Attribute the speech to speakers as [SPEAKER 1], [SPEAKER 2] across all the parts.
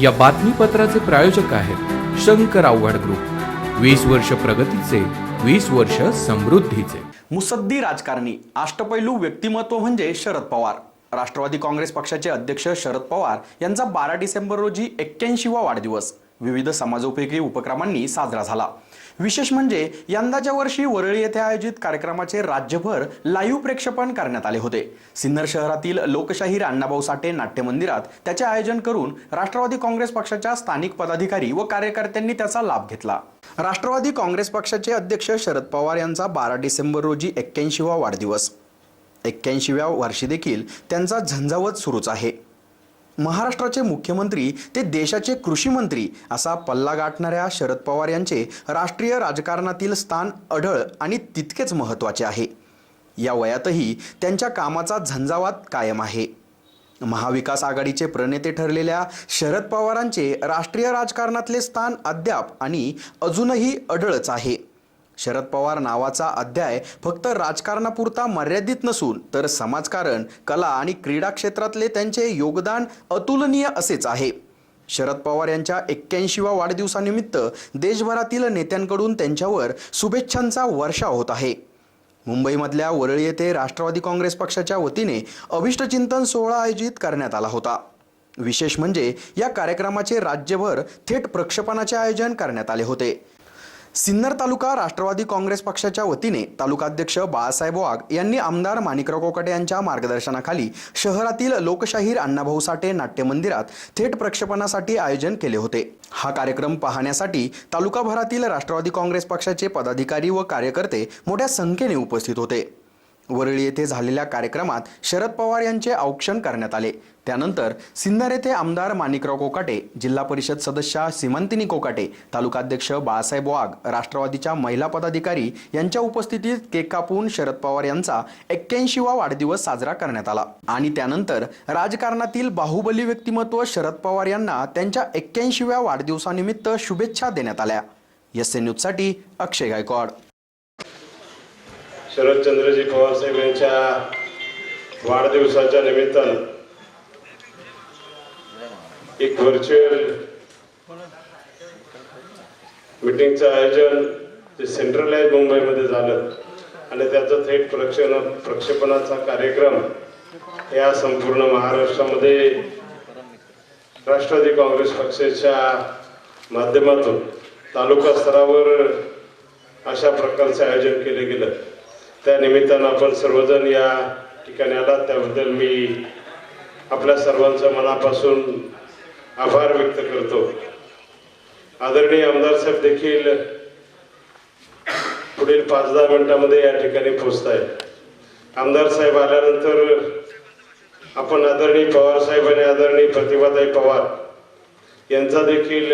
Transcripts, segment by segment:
[SPEAKER 1] या बातमीपत्राचे प्रायोजक आहेत शंकर आव्हाड ग्रुप. वीस वर्ष प्रगतीचे वीस वर्ष समृद्धीचे.
[SPEAKER 2] मुसद्दी राजकारणी. अष्टपैलू व्यक्तिमत्व म्हणजे शरद पवार. राष्ट्रवादी काँग्रेस पक्षाचे अध्यक्ष शरद पवार यांचा बारा डिसेंबर रोजी एक्क्याऐंशीवा वाढदिवस. विविध समाजोपयोगी उपक्रमांनी साजरा झाला. विशेष म्हणजे यंदाच्या वर्षी वरळी येथे आयोजित कार्यक्रमाचे राज्यभर लाईव्ह प्रेक्षेपण करण्यात आले होते. सिन्नर शहरातील लोकशाहीर अण्णाभाऊ साठे नाट्य मंदिरात त्याचे आयोजन करून राष्ट्रवादी काँग्रेस पक्षाच्या स्थानिक पदाधिकारी व कार्यकर्त्यांनी त्याचा लाभ घेतला. राष्ट्रवादी काँग्रेस पक्षाचे अध्यक्ष शरद पवार यांचा बारा डिसेंबर रोजी एक्क्याऐंशीवा वाढदिवस. एक्क्याऐंशीव्या वर्षी देखील त्यांचा झंझावत सुरूच आहे. महाराष्ट्राचे मुख्यमंत्री ते देशाचे कृषी मंत्री असा पल्ला गाठणाऱ्या शरद पवार यांचे राष्ट्रीय राजकारणातील स्थान अढळ आणि तितकेच महत्त्वाचे आहे. या वयातही त्यांच्या कामाचा झंझावात कायम आहे. महाविकास आघाडीचे प्रणेते ठरलेल्या शरद पवारांचे राष्ट्रीय राजकारणातले स्थान अद्याप आणि अजूनही अढळच आहे. शरद पवार नावाचा अध्याय फक्त राजकारणापुरता मर्यादित नसून तर समाजकारण कला आणि क्रीडा क्षेत्रातले त्यांचे योगदान अतुलनीय असेच आहे. शरद पवार यांच्या एक्क्याऐंशीवा वाढदिवसानिमित्त देशभरातील नेत्यांकडून त्यांच्यावर शुभेच्छांचा वर्षाव होत आहे. मुंबईमधल्या वरळी येथे राष्ट्रवादी काँग्रेस पक्षाच्या वतीने अभिष्टचिंतन सोहळा आयोजित करण्यात आला होता. विशेष म्हणजे या कार्यक्रमाचे राज्यभर थेट प्रक्षेपणाचे आयोजन करण्यात आले होते. सिन्नर तालुका राष्ट्रवादी काँग्रेस पक्षाच्या वतीने तालुकाध्यक्ष बाळासाहेब वाघ यांनी आमदार माणिकराव कोकाटे यांच्या मार्गदर्शनाखाली शहरातील लोकशाहीर अण्णाभाऊ साठे नाट्य मंदिरात थेट प्रक्षेपणासाठी आयोजन केले होते. हा कार्यक्रम पाहण्यासाठी तालुकाभरातील राष्ट्रवादी काँग्रेस पक्षाचे पदाधिकारी व कार्यकर्ते मोठ्या संख्येने उपस्थित होते. वरळी येथे झालेल्या कार्यक्रमात शरद पवार यांचे औक्षण करण्यात आले. त्यानंतर सिन्नर येथे आमदार माणिकराव कोकाटे जिल्हा परिषद सदस्या सीमांतिनी कोकाटे तालुकाध्यक्ष बाळासाहेब वाघ राष्ट्रवादीच्या महिला पदाधिकारी यांच्या उपस्थितीत केक कापून शरद पवार यांचा एक्क्याऐंशीवा वाढदिवस साजरा करण्यात आला. आणि त्यानंतर राजकारणातील बाहुबली व्यक्तिमत्व शरद पवार यांना त्यांच्या एक्क्याऐंशीव्या वाढदिवसानिमित्त शुभेच्छा देण्यात आल्या. एस एन न्यूजसाठी अक्षय गायकवाड.
[SPEAKER 3] शरदचंद्रजी पवारसाहेब यांच्या वाढदिवसाच्या निमित्तानं एक व्हर्च्युअल मिटिंगचं आयोजन ते सेंट्रलाइज मुंबईमध्ये झालं. आणि त्याचं थेट प्रक्षेपण प्रक्षेपणाचा कार्यक्रम या संपूर्ण महाराष्ट्रामध्ये राष्ट्रवादी काँग्रेस पक्षाच्या माध्यमातून तालुका स्तरावर अशा प्रकारचे आयोजन केलं गेलं. त्या निमित्तानं आपण सर्वजण या ठिकाणी आलात त्याबद्दल मी आपल्या सर्वांचं मनापासून आभार व्यक्त करतो. आदरणीय आमदार साहेब देखील पुढील पाच दहा मिनिटामध्ये या ठिकाणी पोचत आहेत आमदार साहेब आल्यानंतर आपण आदरणीय पवार साहेब आणि आदरणीय प्रतिभाताई पवार यांचा देखील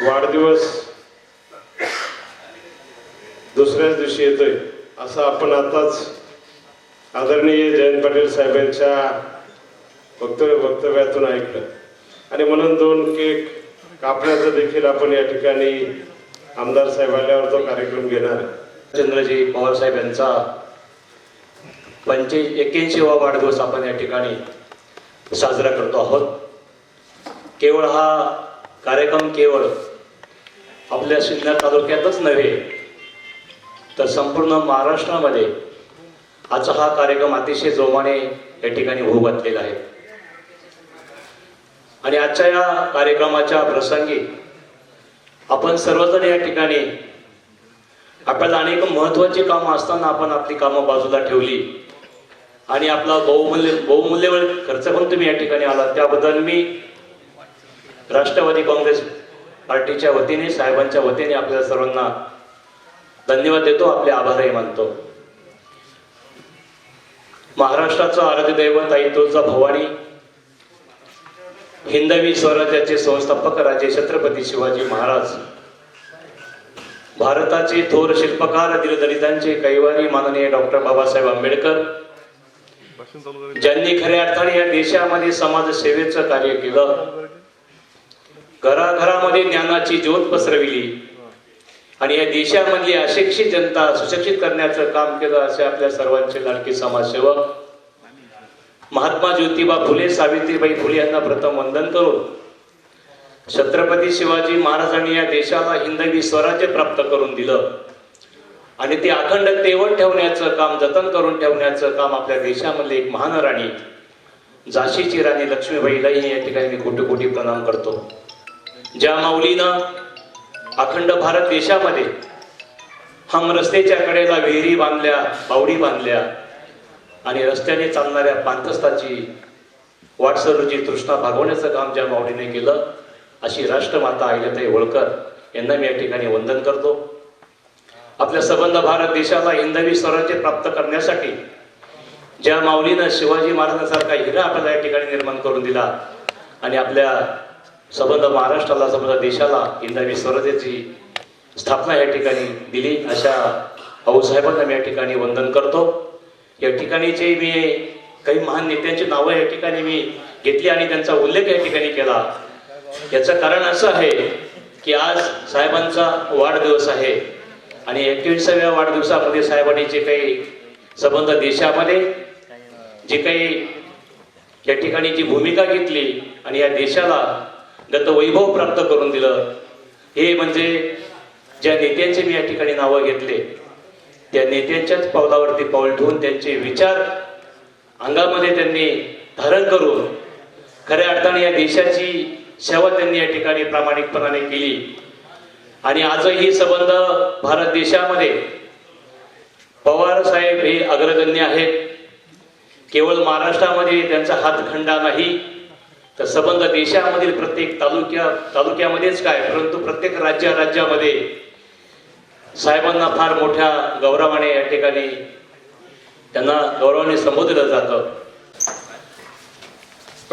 [SPEAKER 3] वाढदिवस दुसऱ्याच दिवशी येतोय. असं आपण आताच आदरणीय जयंत पाटील साहेबांच्या वक्तव्य वक्तव्यातून ऐकलं. आणि म्हणून दोन केक कापण्याचं देखील आपण या ठिकाणी आमदार साहेब आल्यावर तो कार्यक्रम घेणार
[SPEAKER 4] चंद्रजी पवार साहेब यांचा पंचे एक्क्याऐंशीवा वाढदिवस आपण या ठिकाणी साजरा करतो आहोत. केवळ हा कार्यक्रम केवळ आपल्या सिन्नर तालुक्यातच नव्हे तर संपूर्ण महाराष्ट्रामध्ये आजचा हा कार्यक्रम अतिशय जोमाने या ठिकाणी होऊ घातलेला आहे. आणि आजच्या या कार्यक्रमाच्या प्रसंगी आपण सर्वजण या ठिकाणी आपल्याला अनेक महत्वाची कामं असताना आपण आपली कामं बाजूला ठेवली. आणि आपला बहुमूल्य बहुमूल्यवर खर्च पण तुम्ही या ठिकाणी आला. त्याबद्दल मी राष्ट्रवादी काँग्रेस पार्टीच्या वतीने साहेबांच्या वतीने आपल्या सर्वांना धन्यवाद देतो आपले आभारही मानतो. महाराष्ट्राचं आराध्य दैवत आई तुळजा भवानी हिंदवी स्वराज्याचे संस्थापक राजे छत्रपती शिवाजी महाराज भारताचे थोर शिल्पकार दिलदलितांचे कैवारी माननीय डॉक्टर बाबासाहेब आंबेडकर ज्यांनी खऱ्या अर्थाने या देशामध्ये समाजसेवेचं कार्य केलं. घराघरामध्ये ज्ञानाची ज्योत पसरविली. आणि या देशामधली अशिक्षित जनता सुशिक्षित करण्याचं काम केलं असे आपल्या सर्वांचे लाडके समाजसेवक. महात्मा ज्योतिबा फुले सावित्रीबाई फुले यांना प्रथम वंदन करून छत्रपती शिवाजी महाराजांनी या देशाला हिंदवी स्वराज्य प्राप्त करून दिलं. आणि ते अखंड तेवण ठेवण्याचं काम जतन करून ठेवण्याचं काम आपल्या देशामधले एक महान राणी झाशीची राणी लक्ष्मीबाईलाही या ठिकाणी मी कोटी कोटी प्रणाम करतो. ज्या माऊलीनं अखंड भारत देशामध्ये हम रस्त्याच्या कडेला विहिरी बांधल्या बावडी बांधल्या आणि रस्त्याने चालणाऱ्या पांथस्ताची वाटसरूची तृष्णा भागवण्याचं काम ज्या माऊलीने केलं अशी राष्ट्रमाता अहिल्याताई होळकर यांना मी या ठिकाणी वंदन करतो. आपल्या सबंध भारत देशाला हिंदवी स्वराज्य प्राप्त करण्यासाठी ज्या माऊलीनं शिवाजी महाराजांसारखा हिरा आपल्याला या ठिकाणी निर्माण करून दिला आणि आपल्या सबंध महाराष्ट्राला समजा देशाला हिंदवी स्वराज्याची स्थापना या ठिकाणी दिली. अशा भाऊसाहेबांना मी या ठिकाणी वंदन करतो. या ठिकाणीचे मी काही महान नेत्यांची नावं या ठिकाणी मी घेतली आणि त्यांचा उल्लेख या ठिकाणी केला. याचं कारण असं आहे की आज साहेबांचा वाढदिवस आहे आणि एकविसाव्या वाढदिवसामध्ये साहेबांनी जे काही संबंध देशामध्ये जे काही या ठिकाणी जी भूमिका घेतली आणि या देशाला गतवैभव प्राप्त करून दिलं. हे म्हणजे ज्या नेत्यांचे मी या ठिकाणी नावं घेतले त्या नेत्यांच्याच पावलावरती पाऊल ठेवून त्यांचे विचार अंगामध्ये त्यांनी धारण करून खऱ्या अर्थाने या देशाची सेवा त्यांनी या ठिकाणी प्रामाणिकपणाने केली. आणि आजही संबंध भारत देशामध्ये पवार साहेब हे अग्रगण्य आहेत. केवळ महाराष्ट्रामध्ये त्यांचा हातखंडा नाही तर संबंध देशामधील प्रत्येक तालुक्या तालुक्यामध्येच काय? परंतु प्रत्येक राज्या राज्यामध्ये साहेबांना फार मोठ्या गौरवाने या ठिकाणी त्यांना गौरवाने संबोधलं जातं.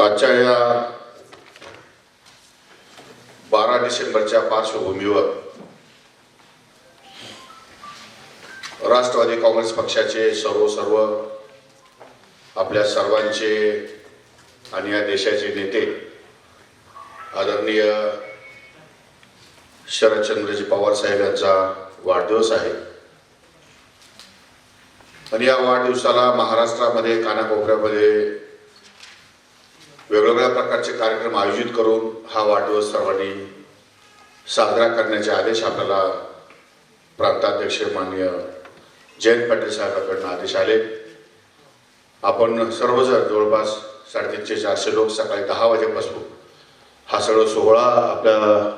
[SPEAKER 5] आजच्या या बारा डिसेंबरच्या पार्श्वभूमीवर राष्ट्रवादी काँग्रेस पक्षाचे सर्व सर्व आपल्या सर्वांचे आणि या देशाचे नेते आदरणीय शरदचंद्रजी पवार साहेब यांचा वाढदिवस आहे. आणि या वाढदिवसाला महाराष्ट्रामध्ये कानाकोपऱ्यामध्ये वेगवेगळ्या प्रकारचे कार्यक्रम आयोजित करून हा वाढदिवस सर्वांनी साजरा करण्याचे आदेश आपल्याला प्रांताध्यक्ष माननीय जयंत पाटील साहेबांकडून आदेश आले. आपण सर्वजण जवळपास साडेतीनशे चारशे लोक सकाळी दहा वाजेपासून हा सगळं सोहळा आपल्या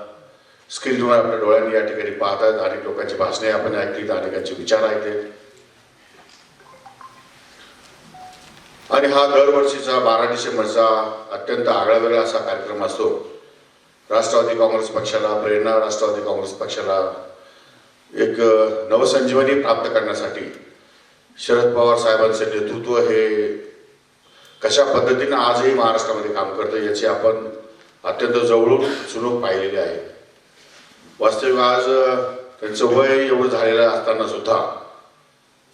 [SPEAKER 5] स्क्रीनवर आपल्या डोळ्यांनी या ठिकाणी पाहतात अनेक लोकांची भाषणे आपण ऐकलीत अनेकांचे विचार ऐकले आणि हा दरवर्षीचा बारा डिसेंबरचा अत्यंत आगळावेगळा असा कार्यक्रम असतो. राष्ट्रवादी काँग्रेस पक्षाला प्रेरणा राष्ट्रवादी काँग्रेस पक्षाला एक नवसंजीवनी प्राप्त करण्यासाठी शरद पवार साहेबांचे नेतृत्व हे कशा पद्धतीनं आजही महाराष्ट्रामध्ये काम करतं याची आपण अत्यंत जवळून सुनूक पाहिलेली आहे. वास्तविक आज त्यांचं वय एवढं झालेलं असताना सुद्धा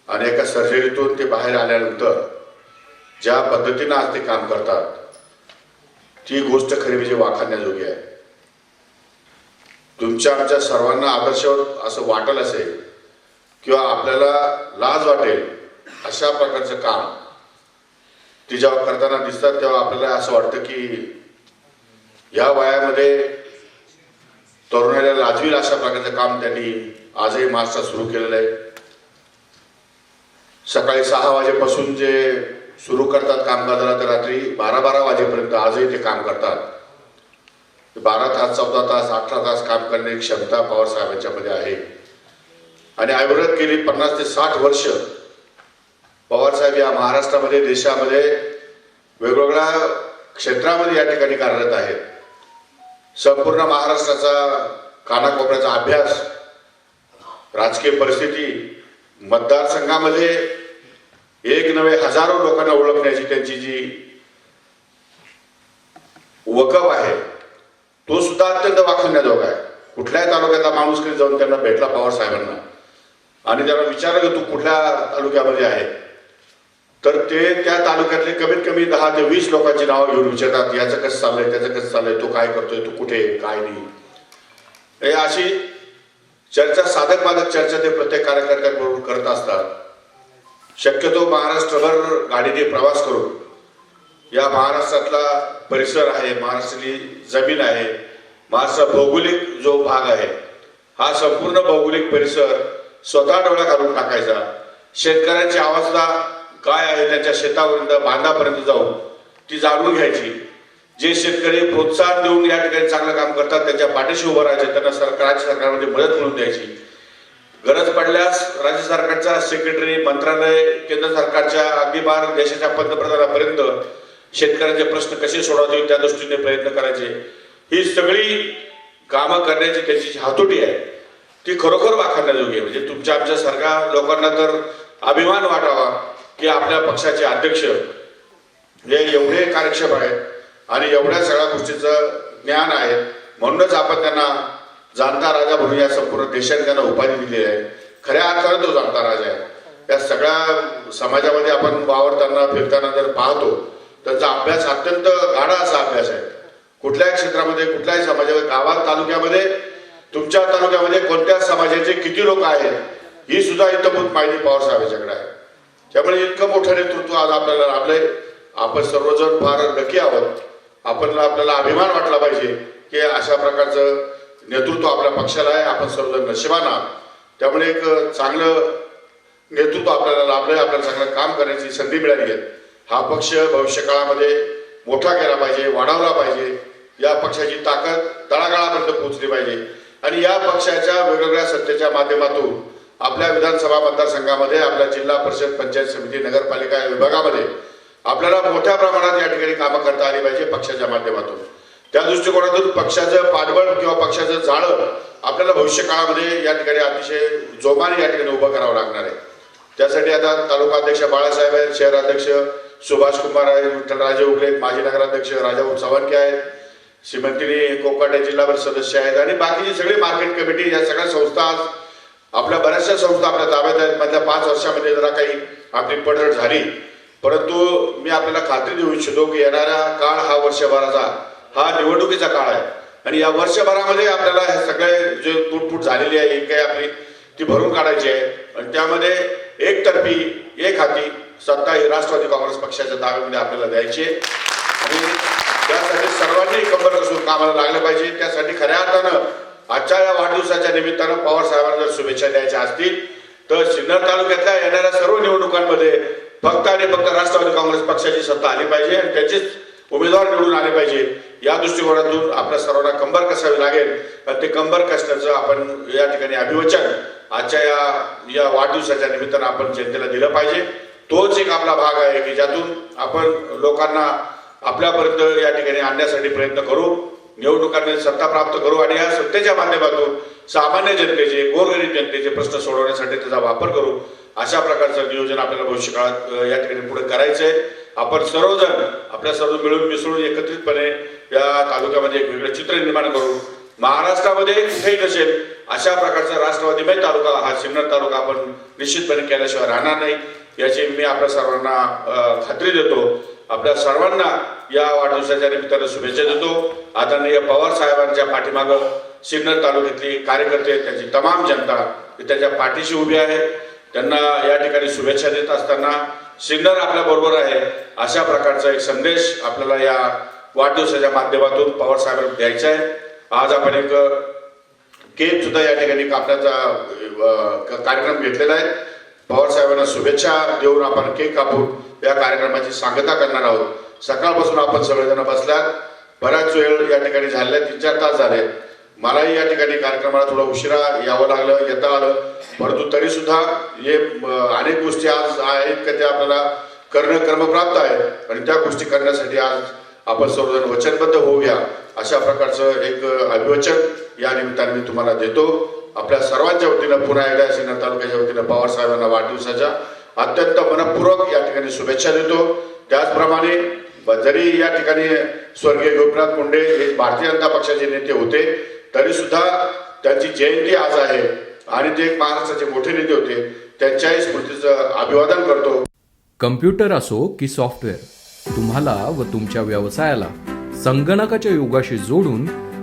[SPEAKER 5] आणि एका सर्जरीतून ते बाहेर आल्यानंतर ज्या पद्धतीनं आज ते काम करतात ती गोष्ट खरी म्हणजे वाखाण्याजोगी आहे. तुमच्या आमच्या सर्वांना आदर्श असं वाटल असेल किंवा आपल्याला लाज वाटेल अशा प्रकारचं काम ती जेव्हा करताना दिसतात तेव्हा आपल्याला असं वाटतं की या वयामध्ये तरुणाला लाजवील अशा प्रकारचं काम त्यांनी आजही महाराष्ट्रात सुरू केलेलं आहे. सकाळी सहा वाजेपासून जे सुरू करतात कामकाजाला तर रात्री बारा बारा वाजेपर्यंत आजही ते काम करतात. बारा तास चौदा तास अठरा तास काम करण्याची क्षमता पवार साहेबांच्यामध्ये आहे. आणि अविरत गेली पन्नास ते साठ वर्ष पवारसाहेब या महाराष्ट्रामध्ये देशामध्ये वेगवेगळ्या क्षेत्रामध्ये या ठिकाणी कार्यरत आहेत. संपूर्ण महाराष्ट्राचा कानाकोपऱ्याचा अभ्यास राजकीय परिस्थिती मतदारसंघामध्ये एक नवे हजारो लोकांना ओळखण्याची त्यांची जी वकफ आहे तो सुद्धा अत्यंत वाखण्याजोगा आहे. कुठल्याही तालुक्याचा माणूस कधी जाऊन त्यांना भेटला पवार साहेबांना? आणि त्याला विचारलं की तू कुठल्या तालुक्यामध्ये आहे? तर ते त्या तालुक्यातले कमीत कमी दहा ते वीस लोकांची नावं घेऊन विचारतात याचं कसं चाललंय त्याचं कसं चाललंय तो काय करतोय तू कुठे आहे, काय नाही. हे अशी चर्चा साधक बाधक चर्चा ते प्रत्येक कार्यकर्त्यांबरोबर करत असतात. शक्यतो महाराष्ट्रभर गाडीने प्रवास करून या महाराष्ट्रातला परिसर आहे महाराष्ट्रातली जमीन आहे महाराष्ट्र भौगोलिक जो भाग आहे हा संपूर्ण भौगोलिक परिसर स्वतः डोळा काढून टाकायचा. शेतकऱ्यांची अवस्था काय आहे त्याच्या शेतापर्यंत बांधापर्यंत जाऊन ती जाणून घ्यायची. जे शेतकरी प्रोत्साहन देऊन या ठिकाणी चांगलं काम करतात त्यांच्या पाठीशी उभं राहायचे त्यांना सरकार राज्य सरकारमध्ये मदत मिळवून द्यायची. गरज पडल्यास राज्य सरकारच्या सेक्रेटरी मंत्रालय केंद्र सरकारच्या अगदी बार देशाच्या पंतप्रधानापर्यंत शेतकऱ्यांचे प्रश्न कसे सोडवतील त्या दृष्टीने प्रयत्न करायचे. ही सगळी कामं करण्याची त्याची जी हातोटी आहे ती खरोखर वाखाणण्याजोगी आहे. म्हणजे तुमच्या आमच्या सरकार लोकांना तर अभिमान वाटावा की आपल्या पक्षाचे अध्यक्ष हे एवढे कार्यक्षम आहेत आणि एवढ्या सगळ्या गोष्टीचं ज्ञान आहे. म्हणूनच आपण त्यांना जाणता राजा म्हणून या संपूर्ण देशाने त्यांना उपाधी दिली आहे. खऱ्या अर्थाने तो जाणता राजा आहे. या सगळ्या समाजामध्ये आपण वावरताना फिरताना जर पाहतो त्यांचा अभ्यास अत्यंत गाढा असा अभ्यास आहे. कुठल्याही क्षेत्रामध्ये कुठल्याही समाजामध्ये गावात तालुक्यामध्ये तुमच्या तालुक्यामध्ये कोणत्या समाजाचे किती लोक आहेत ही सुद्धा इतंभूत माहिती पवार साहेबांच्याकडे आहे. त्यामुळे इतकं मोठं नेतृत्व आज आपल्याला लाभलंय. आपण सर्वजण फार लकी आहोत. आपण आपल्याला अभिमान वाटला पाहिजे की अशा प्रकारचं नेतृत्व आपल्या पक्षाला आहे. आपण सर्वजण नशिबान आहात. त्यामुळे एक चांगलं नेतृत्व आपल्याला लाभलंय. आपल्याला चांगलं काम करण्याची संधी मिळाली आहे. हा पक्ष भविष्य काळामध्ये मोठा केला पाहिजे वाढवला पाहिजे. या पक्षाची ताकद तळागाळापर्यंत पोहोचली पाहिजे. आणि या पक्षाच्या वेगवेगळ्या सत्तेच्या माध्यमातून आपल्या विधानसभा मतदारसंघामध्ये आपल्या जिल्हा परिषद पंचायत समिती नगरपालिका या विभागामध्ये आपल्याला मोठ्या प्रमाणात या ठिकाणी कामं करता आली पाहिजे पक्षाच्या माध्यमातून. त्या दृष्टिकोनातून पक्षाचं पाठबळ किंवा पक्षाचं जाळं आपल्याला भविष्य काळामध्ये या ठिकाणी अतिशय जोमाने या ठिकाणी उभं करावं लागणार आहे. त्यासाठी आता तालुका अध्यक्ष बाळासाहेब आहेत शहर अध्यक्ष सुभाष कुमार आहे विठ्ठलराजे उगले माजी नगराध्यक्ष राजाभाऊ सावंके आहेत श्रीमंतिनी कोकाटे जिल्हा परिषद सदस्य आहेत आणि बाकीची सगळी मार्केट कमिटी या सगळ्या संस्था आज आपल्या बऱ्याचशा संस्था आपल्या ताब्यात आहेत. मधल्या पाच वर्षामध्ये जरा काही आपली पडझड झाली. परंतु मी आपल्याला खात्री देऊ इच्छितो की येणारा काळ हा वर्षभराचा हा निवडणुकीचा काळ आहे. आणि या वर्षभरामध्ये आपल्याला हे सगळे जे तुटफूट झालेली आहे ही काही आपली ती भरून काढायची आहे. आणि त्यामध्ये एकतर्फी एक हाती सत्ता ही राष्ट्रवादी काँग्रेस पक्षाच्या ताब्यामध्ये आपल्याला द्यायची आहे. आणि त्यासाठी सर्वांनी कंबर कसून कामाला लागलं पाहिजे. त्यासाठी खऱ्या अर्थानं आजच्या या वाढदिवसाच्या निमित्तानं पवार साहेबांना जर शुभेच्छा द्यायच्या असतील तर सिन्नर तालुक्यातल्या येणाऱ्या सर्व निवडणुकांमध्ये फक्त आणि फक्त राष्ट्रवादी काँग्रेस पक्षाची सत्ता आली पाहिजे आणि त्याचेच उमेदवार निवडून आले पाहिजे. या दृष्टिकोनातून आपल्या सर्वांना कंबर कसावी लागेल? आणि ते कंबर कसण्याचं आपण या ठिकाणी अभिवचन आजच्या या या वाढदिवसाच्या निमित्तानं आपण जनतेला दिलं पाहिजे. तोच एक आपला भाग आहे की ज्यातून आपण लोकांना आपल्यापर्यंत या ठिकाणी आणण्यासाठी प्रयत्न करू. निवडणुकांमध्ये सत्ता प्राप्त करू आणि या सत्तेच्या माध्यमातून सामान्य जनतेचे गोरगरीब जनतेचे प्रश्न सोडवण्यासाठी त्याचा वापर करू अशा प्रकारचं नियोजन आपल्याला भविष्य काळात या ठिकाणी पुढे करायचं आहे आपण सर्वजण आपल्या सर्व मिळून मिसळून एकत्रितपणे या तालुक्यामध्ये एक वेगळं चित्र निर्माण करू. महाराष्ट्रामध्ये कुठेही नसेल अशा प्रकारचा राष्ट्रवादीमय तालुका हा सिन्नर तालुका आपण निश्चितपणे केल्याशिवाय राहणार नाही. याची मी आपल्या सर्वांना खात्री देतो. आपल्या सर्वांना या वाढदिवसाच्या निमित्तानं शुभेच्छा देतो. आदरणीय पवार साहेबांच्या पाठीमागं सिन्नर तालुक्यातली कार्यकर्ते त्यांची तमाम जनता त्याच्या त्यांच्या पाठीशी उभी आहे. त्यांना या ठिकाणी शुभेच्छा देत असताना सिन्नर आपल्या बरोबर आहे अशा प्रकारचा एक संदेश आपल्याला या वाढदिवसाच्या माध्यमातून पवार साहेबांना द्यायचा आहे. आज आपण एक केक सुद्धा या ठिकाणी कापण्याचा कार्यक्रम घेतलेला आहे. पवारसाहेबांना शुभेच्छा देऊन आपण केक कापून या कार्यक्रमाची सांगता करणार आहोत. सकाळपासून आपण सगळेजण बसल्यात बराच वेळ या ठिकाणी झालेला तीन चार तास झाले. मलाही या ठिकाणी कार्यक्रमाला थोडा उशिरा यावं लागलं येता आलं. परंतु तरी सुद्धा हे अनेक गोष्टी आज आहेत का त्या आपल्याला करणं कर्मप्राप्त आहे. आणि त्या गोष्टी करण्यासाठी आज आपण सर्वजण वचनबद्ध होऊया. अशा प्रकारचं एक अभिवचन या निमित्ताने मी तुम्हाला देतो. आपल्या सर्वांच्या वतीनं पुन्हा एकदा सिन्नर तालुक्याच्या वतीनं पवारसाहेबांना वाढदिवसाच्या अत्यंत मनपूर्वक या ठिकाणी शुभेच्छा देतो. त्याचप्रमाणे जरी या ठिकाणी स्वर्गीय गोपीनाथ मुंडे हे भारतीय जनता पक्षाचे नेते होते तरी सुद्धा त्यांची जयंती आज आहे आणि ते महाराष्ट्राचे मोठे नेते होते. त्यांच्याही स्मृतीचं अभिवादन करतो.
[SPEAKER 1] कम्प्युटर असो की सॉफ्टवेअर तुम्हाला व तुमच्या व्यवसायाला संगणकाच्या युगाशी जोडून